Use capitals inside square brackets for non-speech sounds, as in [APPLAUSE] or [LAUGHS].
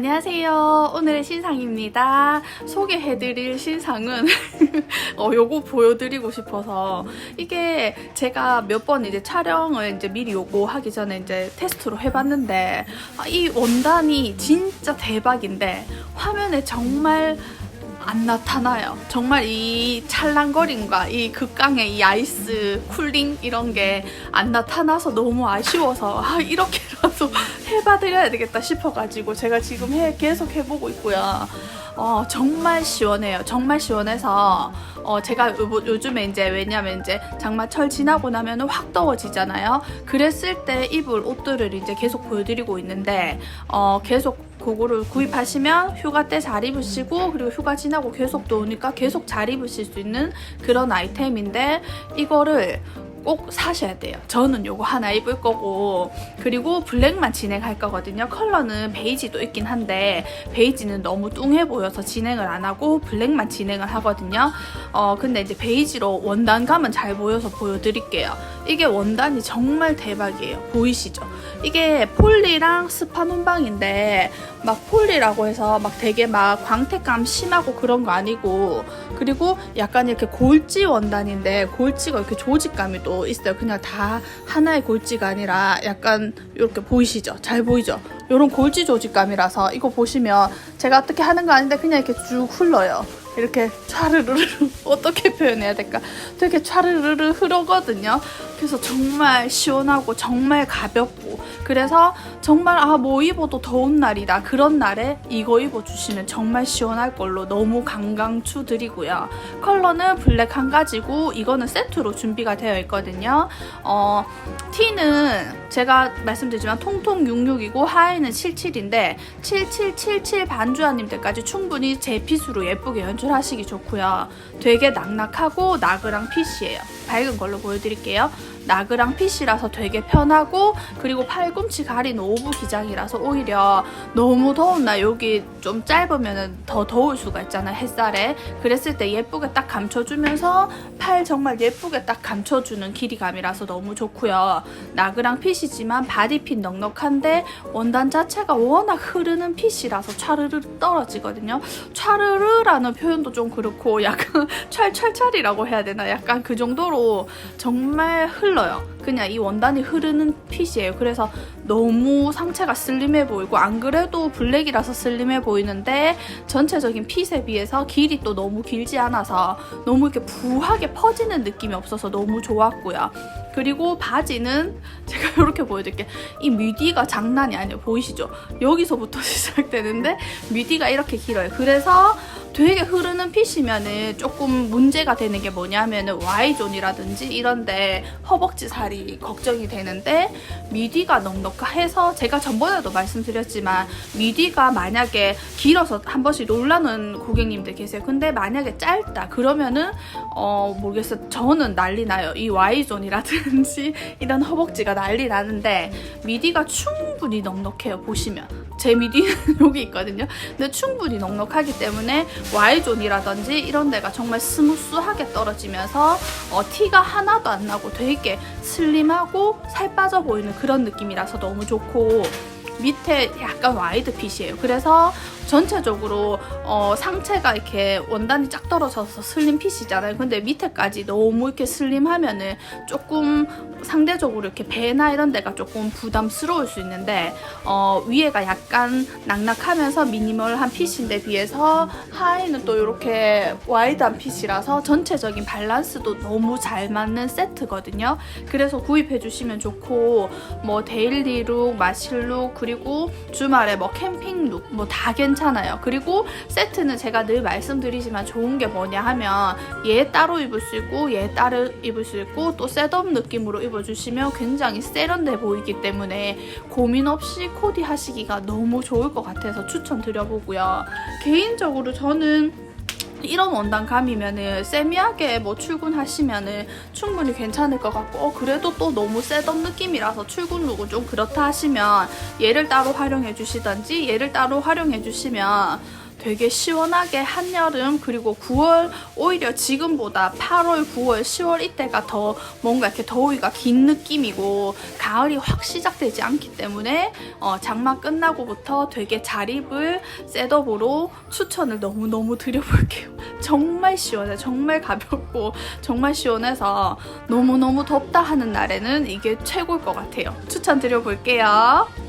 안녕하세요. 오늘의 신상입니다. 소개해드릴 신상은 [LAUGHS] 어, 요거 보여드리고 싶어서 이게 제가 몇 번 이제 촬영을 이제 미리 요거 하기 전에 이제 테스트로 해봤는데 아, 이 원단이 진짜 대박인데 화면에 정말 안 나타나요. 정말 이 찰랑거림과 이 극강의 이 아이스 쿨링 이런 게 안 나타나서 너무 아쉬워서 아 이렇게라도 [LAUGHS] 해봐드려야 되겠다 싶어가지고 제가 지금 해, 계속 해보고 있고요. 어, 정말 시원해요. 정말 시원해서 어, 제가 요, 요즘에 이제 왜냐면 이제 장마철 지나고 나면은 확 더워지잖아요. 그랬을 때 입을 옷들을 이제 계속 보여드리고 있는데 어, 계속 그거를 구입하시면 휴가 때 잘 입으시고 그리고 휴가 지나고 계속 더우니까 계속 잘 입으실 수 있는 그런 아이템인데 이거를 꼭 사셔야 돼요. 저는 요거 하나 입을 거고 그리고 블랙만 진행할 거거든요. 컬러는 베이지도 있긴 한데 베이지는 너무 뚱해 보여서 진행을 안 하고 블랙만 진행을 하거든요. 어 근데 이제 베이지로 원단감은 잘 보여서 보여드릴게요. 이게 원단이 정말 대박이에요. 보이시죠? 이게 폴리랑 스파 논방인데 막 폴리라고 해서 막 되게 막 광택감 심하고 그런 거 아니고 그리고 약간 이렇게 골지 원단인데 골지가 이렇게 조직감이 또 있어요. 그냥 다 하나의 골지가 아니라 약간 이렇게 보이시죠? 잘 보이죠? 이런 골지 조직감이라서 이거 보시면 제가 어떻게 하는 거 아닌데 그냥 이렇게 쭉 흘러요. 이렇게 촤르르르 [LAUGHS] 어떻게 표현해야 될까? 되게 촤르르르 흐르거든요. 그래서 정말 시원하고 정말 가볍고 그래서 정말 아 뭐 입어도 더운 날이다 그런 날에 이거 입어주시면 정말 시원할 걸로 너무 강강추 드리고요. 컬러는 블랙 한 가지고 이거는 세트로 준비가 되어 있거든요. 어 T는 제가 말씀드리지만 통통 66이고 하의는 77인데 7777 반주아님 들까지 충분히 제 핏으로 예쁘게 연출하시기 좋고요. 되게 낙낙하고 나그랑 핏이에요. 밝은 걸로 보여드릴게요. 나그랑 핏이라서 되게 편하고 그리고 팔꿈치 가린 오브 기장이라서 오히려 너무 더운 날 여기 좀 짧으면 더 더울 수가 있잖아요 햇살에. 그랬을 때 예쁘게 딱 감춰주면서 팔 정말 예쁘게 딱 감춰주는 길이감이라서 너무 좋고요. 나그랑 핏이지만 바디핏 넉넉한데 원단 자체가 워낙 흐르는 핏이라서 촤르르 떨어지거든요. 촤르르라는 표현도 좀 그렇고 약간 [LAUGHS] 찰찰찰이라고 해야 되나? 약간 그 정도로 정말 흘러 흘러요. 그냥 이 원단이 흐르는 핏이에요. 그래서 너무 상체가 슬림해 보이고 안 그래도 블랙이라서 슬림해 보이는데 전체적인 핏에 비해서 길이 또 너무 길지 않아서 너무 이렇게 부하게 퍼지는 느낌이 없어서 너무 좋았고요. 그리고 바지는 [LAUGHS] 제가 이렇게 보여드릴게요. 이 미디가 장난이 아니에요. 보이시죠? 여기서부터 [LAUGHS] 시작되는데 미디가 이렇게 길어요. 그래서 되게 흐르는 핏이면은 조금 문제가 되는 게 뭐냐면은 Y존이라든지 이런데 허벅지 살이 걱정이 되는데 미디가 넉넉해서 제가 전번에도 말씀드렸지만 미디가 만약에 길어서 한 번씩 놀라는 고객님들 계세요. 근데 만약에 짧다 그러면은 어 모르겠어요. 저는 난리 나요. 이 Y존이라든지 [LAUGHS] 이런 허벅지가 난리 나는데 미디가 충분히 넉넉해요. 보시면 제 미디는 여기 있거든요. 근데 충분히 넉넉하기 때문에 Y존이라든지 이런 데가 정말 스무스하게 떨어지면서 어, 티가 하나도 안 나고 되게 슬림하고 살 빠져 보이는 그런 느낌이라서 너무 좋고 밑에 약간 와이드 핏이에요. 그래서 전체적으로 어, 상체가 이렇게 원단이 쫙 떨어져서 슬림 핏이잖아요. 근데 밑에까지 너무 이렇게 슬림하면은 조금 상대적으로 이렇게 배나 이런 데가 조금 부담스러울 수 있는데 어, 위에가 약간 낙낙하면서 미니멀한 핏인데 비해서 하의는 또 이렇게 와이드한 핏이라서 전체적인 밸런스도 너무 잘 맞는 세트거든요. 그래서 구입해 주시면 좋고 뭐 데일리룩, 마실룩 그리고 주말에 뭐 캠핑 룩 뭐 다 괜찮아요. 그리고 세트는 제가 늘 말씀드리지만 좋은 게 뭐냐 하면 얘 따로 입을 수 있고 얘 따로 입을 수 있고 또 셋업 느낌으로 입어주시면 굉장히 세련돼 보이기 때문에 고민 없이 코디 하시기가 너무 좋을 것 같아서 추천드려보고요. 개인적으로 저는 이런 원단감이면은 세미하게 뭐 출근하시면은 충분히 괜찮을 것 같고 어 그래도 또 너무 셋업 느낌이라서 출근 룩은 좀 그렇다 하시면 얘를 따로 활용해 주시던지 얘를 따로 활용해 주시면 되게 시원하게 한여름 그리고 9월 오히려 지금보다 8월, 9월, 10월 이때가 더 뭔가 이렇게 더위가 긴 느낌이고 가을이 확 시작되지 않기 때문에 어, 장마 끝나고부터 되게 잘 입을 셋업으로 추천을 너무너무 드려볼게요. [LAUGHS] 정말 시원해. 정말 가볍고 정말 시원해서 너무너무 덥다 하는 날에는 이게 최고일 것 같아요. 추천드려볼게요.